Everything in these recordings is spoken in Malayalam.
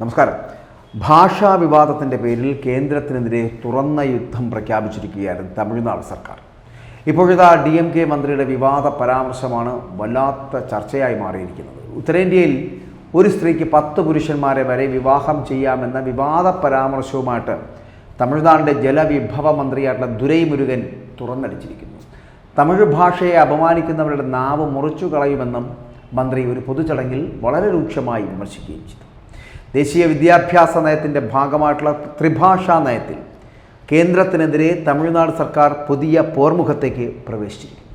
നമസ്കാരം. ഭാഷാ വിവാദത്തിന്റെ പേരിൽ കേന്ദ്രത്തിനെതിരെ തുറന്ന യുദ്ധം പ്രഖ്യാപിച്ചിരിക്കുകയാണ് തമിഴ്നാട് സർക്കാർ. ഇപ്പോഴത്തെ ഡി എം കെ മന്ത്രിയുടെ വിവാദ പരാമർശമാണ് വല്ലാത്ത ചർച്ചയായി മാറിയിരിക്കുന്നത്. ഉത്തരേന്ത്യയിൽ ഒരു സ്ത്രീക്ക് പത്ത് പുരുഷന്മാരെ വരെ വിവാഹം ചെയ്യാമെന്ന വിവാദ പരാമർശവുമായിട്ട് തമിഴ്നാടിന്റെ ജലവിഭവ മന്ത്രിയായിട്ടുള്ള ദുരൈ മുരുകൻ തുറന്നടിച്ചിരിക്കുന്നു. തമിഴ് ഭാഷയെ അപമാനിക്കുന്നവരുടെ നാവ് മുറിച്ചു കളയുമെന്നും മന്ത്രി ഒരു പൊതുചടങ്ങിൽ വളരെ രൂക്ഷമായി വിമർശിക്കുകയും ചെയ്തു. ദേശീയ വിദ്യാഭ്യാസ നയത്തിന്റെ ഭാഗമായിട്ടുള്ള ത്രിഭാഷാ നയത്തിൽ കേന്ദ്രത്തിനെതിരെ തമിഴ്നാട് സർക്കാർ പുതിയ പോർമുഖത്തേക്ക് പ്രവേശിച്ചിരിക്കും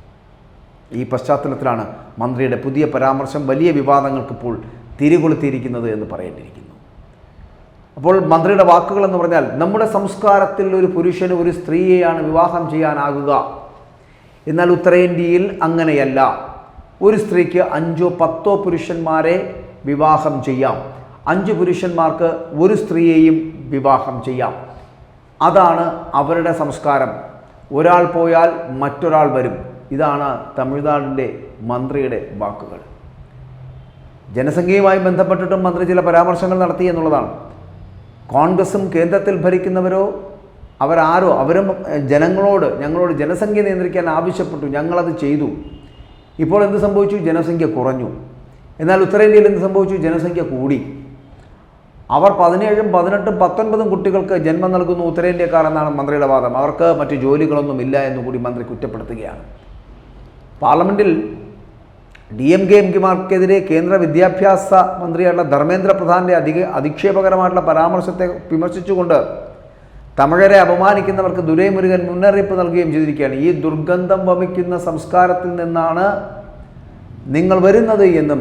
ഈ പശ്ചാത്തലത്തിലാണ് മന്ത്രിയുടെ പുതിയ പരാമർശം വലിയ വിവാദങ്ങൾക്കിപ്പോൾ തിരികൊളുത്തിയിരിക്കുന്നത് എന്ന് പറയേണ്ടിയിരിക്കുന്നു. അപ്പോൾ മന്ത്രിയുടെ വാക്കുകൾ എന്ന് പറഞ്ഞാൽ നമ്മുടെ സംസ്കാരത്തിൽ ഒരു പുരുഷന് ഒരു സ്ത്രീയെയാണ് വിവാഹം ചെയ്യാനാകുക. എന്നാൽ ഉത്തരേന്ത്യയിൽ അങ്ങനെയല്ല. ഒരു സ്ത്രീക്ക് അഞ്ചോ പത്തോ പുരുഷന്മാരെ വിവാഹം ചെയ്യാം. അഞ്ച് പുരുഷന്മാർക്ക് ഒരു സ്ത്രീയെയും വിവാഹം ചെയ്യാം. അതാണ് അവരുടെ സംസ്കാരം. ഒരാൾ പോയാൽ മറ്റൊരാൾ വരും. ഇതാണ് തമിഴ്നാടിന്റെ മന്ത്രിയുടെ വാക്കുകൾ. ജനസംഖ്യയുമായി ബന്ധപ്പെട്ടിട്ടും മന്ത്രി ചില പരാമർശങ്ങൾ നടത്തി എന്നുള്ളതാണ്. കോൺഗ്രസും കേന്ദ്രത്തിൽ ഭരിക്കുന്നവരോ അവരാരോ അവരും ജനങ്ങളോട് ഞങ്ങളോട് ജനസംഖ്യ നിയന്ത്രിക്കാൻ ആവശ്യപ്പെട്ടു. ഞങ്ങളത് ചെയ്തു. ഇപ്പോൾ എന്ത് സംഭവിച്ചു? ജനസംഖ്യ കുറഞ്ഞു. എന്നാൽ ഉത്തരേന്ത്യയിൽ എന്ത് സംഭവിച്ചു? ജനസംഖ്യ കൂടി. അവർ പതിനേഴും പതിനെട്ടും പത്തൊൻപതും കുട്ടികൾക്ക് ജന്മം നൽകുന്നു ഉത്തരേന്ത്യക്കാർ എന്നാണ് മന്ത്രിയുടെ വാദം. അവർക്ക് മറ്റ് ജോലികളൊന്നും ഇല്ല എന്ന് കൂടി മന്ത്രി കുറ്റപ്പെടുത്തുകയാണ്. പാർലമെന്റിൽ ഡി എം കെ എം പിമാർക്കെതിരെ കേന്ദ്ര വിദ്യാഭ്യാസ മന്ത്രിയായിട്ടുള്ള ധർമ്മേന്ദ്ര പ്രധാന്റെ അധിക അധിക്ഷേപകരമായിട്ടുള്ള പരാമർശത്തെ വിമർശിച്ചുകൊണ്ട് തമിഴരെ അപമാനിക്കുന്നവർക്ക് ദുരൈമുരുകൻ മുന്നറിയിപ്പ് നൽകുകയും ചെയ്തിരിക്കുകയാണ്. ഈ ദുർഗന്ധം വമിക്കുന്ന സംസ്കാരത്തിൽ നിന്നാണ് നിങ്ങൾ വരുന്നത് എന്നും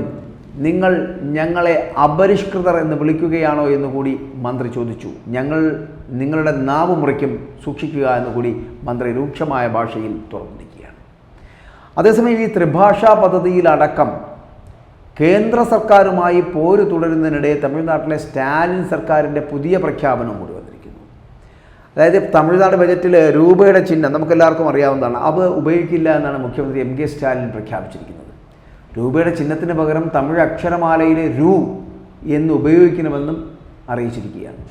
നിങ്ങൾ ഞങ്ങളെ അപരിഷ്കൃതർ എന്ന് വിളിക്കുകയാണോ എന്ന് കൂടി മന്ത്രി ചോദിച്ചു. ഞങ്ങൾ നിങ്ങളുടെ നാവ് മുറിക്കും സൂക്ഷിക്കുക എന്ന് കൂടി മന്ത്രി രൂക്ഷമായ ഭാഷയിൽ തുറന്നിരിക്കുകയാണ്. അതേസമയം ഈ ത്രിഭാഷാ പദ്ധതിയിലടക്കം കേന്ദ്ര സർക്കാരുമായി പോര് തുടരുന്നതിനിടെ തമിഴ്നാട്ടിലെ സ്റ്റാലിൻ സർക്കാരിന്റെ പുതിയ പ്രഖ്യാപനം കൂടി വന്നിരിക്കുന്നു. അതായത് തമിഴ്നാട് ബജറ്റിൽ രൂപയുടെ ചിഹ്നം നമുക്കെല്ലാവർക്കും അറിയാവുന്നതാണ്. അത് ഉപയോഗിക്കില്ല എന്നാണ് മുഖ്യമന്ത്രി എം കെ സ്റ്റാലിൻ പ്രഖ്യാപിച്ചിരിക്കുന്നത്. രൂപയുടെ ചിഹ്നത്തിന് പകരം തമിഴ് അക്ഷരമാലയിലെ രൂ എന്ന് ഉപയോഗിക്കണമെന്നും അറിയിച്ചിരിക്കുകയാണ്.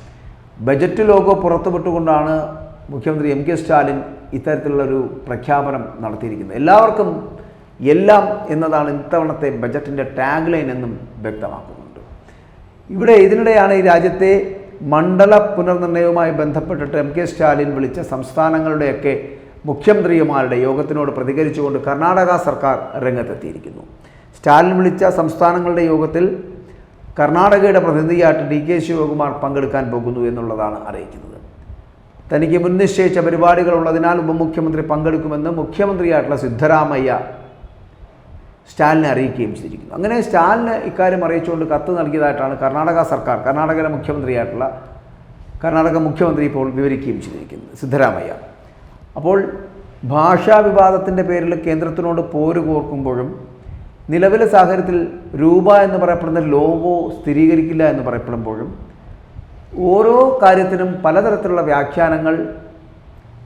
ബജറ്റ് ലോഗോ പുറത്തുവിട്ടുകൊണ്ടാണ് മുഖ്യമന്ത്രി എം കെ സ്റ്റാലിൻ ഇത്തരത്തിലുള്ളൊരു പ്രഖ്യാപനം നടത്തിയിരിക്കുന്നത്. എല്ലാവർക്കും എല്ലാം എന്നതാണ് ഇത്തവണത്തെ ബജറ്റിന്റെ ടാഗ് ലൈൻ എന്നും വ്യക്തമാക്കുന്നുണ്ട്. ഇവിടെ ഇതിനിടെയാണ് ഈ രാജ്യത്തെ മണ്ഡല പുനർനിർണയവുമായി ബന്ധപ്പെട്ടിട്ട് എം കെ സ്റ്റാലിൻ വിളിച്ച സംസ്ഥാനങ്ങളുടെയൊക്കെ മുഖ്യമന്ത്രിമാരുടെ യോഗത്തിനോട് പ്രതികരിച്ചുകൊണ്ട് കർണാടക സർക്കാർ രംഗത്തെത്തിയിരിക്കുന്നു. സ്റ്റാലിൻ വിളിച്ച സംസ്ഥാനങ്ങളുടെ യോഗത്തിൽ കർണാടകയുടെ പ്രതിനിധിയായിട്ട് ഡി കെ ശിവകുമാർ പങ്കെടുക്കാൻ പോകുന്നു എന്നുള്ളതാണ് അറിയിക്കുന്നത്. തനിക്ക് മുൻനിശ്ചയിച്ച പരിപാടികളുള്ളതിനാൽ ഉപമുഖ്യമന്ത്രി പങ്കെടുക്കുമെന്ന് മുഖ്യമന്ത്രിയായിട്ടുള്ള സിദ്ധരാമയ്യ സ്റ്റാലിനെ അറിയിക്കുകയും ചെയ്തിരിക്കുന്നു. അങ്ങനെ സ്റ്റാലിന് ഇക്കാര്യം അറിയിച്ചുകൊണ്ട് കത്ത് നൽകിയതായിട്ടാണ് കർണാടക സർക്കാർ കർണാടകയിലെ മുഖ്യമന്ത്രിയായിട്ടുള്ള കർണാടക മുഖ്യമന്ത്രി ഇപ്പോൾ വിവരിക്കുകയും ചെയ്തിരിക്കുന്നത് സിദ്ധരാമയ്യ. അപ്പോൾ ഭാഷാ വിവാദത്തിന്റെ പേരിൽ കേന്ദ്രത്തിനോട് പോര് കോർക്കുമ്പോഴും നിലവിലെ സാഹചര്യത്തിൽ രൂപ എന്ന് പറയപ്പെടുന്ന ലോഗോ സ്ഥിരീകരിക്കില്ല എന്ന് പറയപ്പെടുമ്പോഴും ഓരോ കാര്യത്തിനും പലതരത്തിലുള്ള വ്യാഖ്യാനങ്ങൾ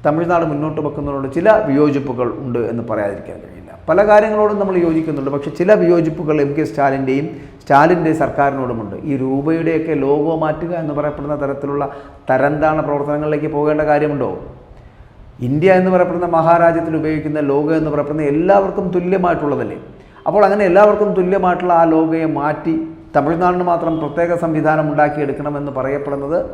തമിഴ്നാട് മുന്നോട്ട് വെക്കുന്നതിനോട് ചില വിയോജിപ്പുകൾ ഉണ്ട് എന്ന് പറയാതിരിക്കാൻ കഴിയില്ല. പല കാര്യങ്ങളോടും നമ്മൾ യോജിക്കുന്നുണ്ട്. പക്ഷേ ചില വിയോജിപ്പുകൾ എം കെ സ്റ്റാലിന്റെയും സ്റ്റാലിന്റെ സർക്കാരിനോടുമുണ്ട്. ഈ രൂപയുടെയൊക്കെ ലോഗോ മാറ്റുക എന്ന് പറയപ്പെടുന്ന തരത്തിലുള്ള തരംതാണ പ്രവർത്തനങ്ങളിലേക്ക് പോകേണ്ട കാര്യമുണ്ടോ? ഇന്ത്യ എന്ന് പറയപ്പെടുന്ന മഹാരാജ്യത്തിൽ ഉപയോഗിക്കുന്ന ലോഗോ എന്ന് പറയപ്പെടുന്ന എല്ലാവർക്കും തുല്യമായിട്ടുള്ളതല്ലേ? അപ്പോൾ അങ്ങനെ എല്ലാവർക്കും തുല്യമായിട്ടുള്ള ആ ലോഗോയെ മാറ്റി തമിഴ്നാടിന് മാത്രം പ്രത്യേക സംവിധാനം ഉണ്ടാക്കിയെടുക്കണമെന്ന് പറയപ്പെടുന്നത്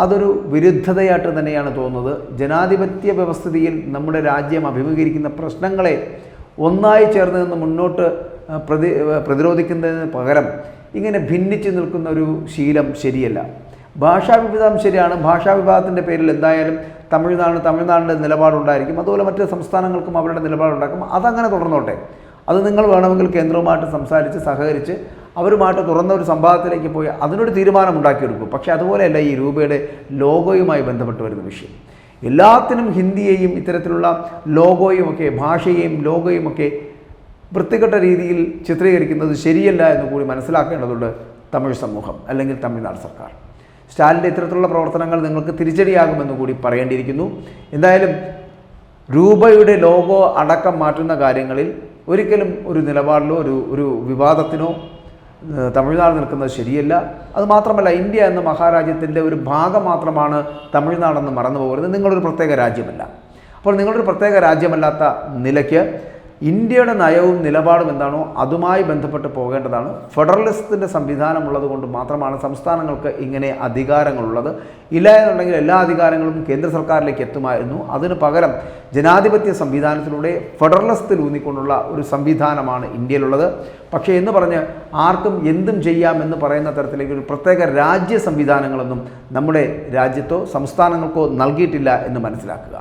അതൊരു വിരുദ്ധതയായിട്ട് തന്നെയാണ് തോന്നുന്നത്. ജനാധിപത്യ വ്യവസ്ഥിതിയിൽ നമ്മുടെ രാജ്യം അഭിമുഖീകരിക്കുന്ന പ്രശ്നങ്ങളെ ഒന്നായി ചേർന്ന് നിന്ന് മുന്നോട്ട് പ്രതി പ്രതിരോധിക്കുന്നതിന് പകരം ഇങ്ങനെ ഭിന്നിച്ച് നിൽക്കുന്ന ഒരു ശീലം ശരിയല്ല. ഭാഷാ വിവാദം ശരിയാണ്. ഭാഷാ വിവാദത്തിന്റെ പേരിൽ എന്തായാലും തമിഴ്നാട് തമിഴ്നാടിന്റെ നിലപാടുണ്ടായിരിക്കും. അതുപോലെ മറ്റ് സംസ്ഥാനങ്ങൾക്കും അവരുടെ നിലപാടുണ്ടാക്കും. അതങ്ങനെ തുടർന്നോട്ടെ. അത് നിങ്ങൾ വേണമെങ്കിൽ കേന്ദ്രവുമായിട്ട് സംസാരിച്ച് സഹകരിച്ച് അവരുമായിട്ട് തുറന്ന ഒരു സംവാദത്തിലേക്ക് പോയി അതിനൊരു തീരുമാനം ഉണ്ടാക്കിയെടുക്കും പക്ഷേ അതുപോലെയല്ല ഈ രൂപയുടെ ലോഗോയുമായി ബന്ധപ്പെട്ട് വരുന്ന വിഷയം. എല്ലാത്തിനും ഹിന്ദിയെയും ഇത്തരത്തിലുള്ള ലോഗോയും ഒക്കെ ഭാഷയെയും ലോഗോയും ഒക്കെ വൃത്തികെട്ട രീതിയിൽ ചിത്രീകരിക്കുന്നത് ശരിയല്ല എന്ന് കൂടി മനസ്സിലാക്കേണ്ടതുണ്ട് തമിഴ് സമൂഹം അല്ലെങ്കിൽ തമിഴ്നാട് സർക്കാർ. സ്റ്റാലിന്റെ ഇത്തരത്തിലുള്ള പ്രവർത്തനങ്ങൾ നിങ്ങൾക്ക് തിരിച്ചടിയാകുമെന്ന് കൂടി പറയേണ്ടിയിരിക്കുന്നു. എന്തായാലും രൂപയുടെ ലോഗോ അടക്കം മാറ്റുന്ന കാര്യങ്ങളിൽ ഒരിക്കലും ഒരു നിലപാടിലോ ഒരു ഒരു വിവാദത്തിനോ തമിഴ്നാട് നിൽക്കുന്നത് ശരിയല്ല. അതുമാത്രമല്ല ഇന്ത്യ എന്ന മഹാരാജ്യത്തിന്റെ ഒരു ഭാഗം മാത്രമാണ് തമിഴ്നാടെന്ന് മറന്നു പോകരുത് നിങ്ങളൊരു പ്രത്യേക രാജ്യമല്ല. അപ്പോൾ നിങ്ങളൊരു പ്രത്യേക രാജ്യമല്ലാത്ത നിലയ്ക്ക് ഇന്ത്യയുടെ നയവും നിലപാടും എന്താണോ അതുമായി ബന്ധപ്പെട്ട് പോകേണ്ടതാണ്. ഫെഡറലിസത്തിന്റെ സംവിധാനമുള്ളത് കൊണ്ട് മാത്രമാണ് സംസ്ഥാനങ്ങൾക്ക് ഇങ്ങനെ അധികാരങ്ങളുള്ളത്. ഇല്ല എന്നുണ്ടെങ്കിൽ എല്ലാ അധികാരങ്ങളും കേന്ദ്ര സർക്കാരിലേക്ക് എത്തുമായിരുന്നു. അതിന് പകരം ജനാധിപത്യ സംവിധാനത്തിലൂടെ ഫെഡറലിസത്തിൽ ഊന്നിക്കൊണ്ടുള്ള ഒരു സംവിധാനമാണ് ഇന്ത്യയിലുള്ളത്. പക്ഷേ എന്ന് പറഞ്ഞ് ആർക്കും എന്തും ചെയ്യാം എന്ന് പറയുന്ന തരത്തിലേക്ക് ഒരു പ്രത്യേക രാജ്യ സംവിധാനങ്ങളൊന്നും നമ്മുടെ രാജ്യത്തോ സംസ്ഥാനങ്ങൾക്കോ നൽകിയിട്ടില്ല എന്ന് മനസ്സിലാക്കുക.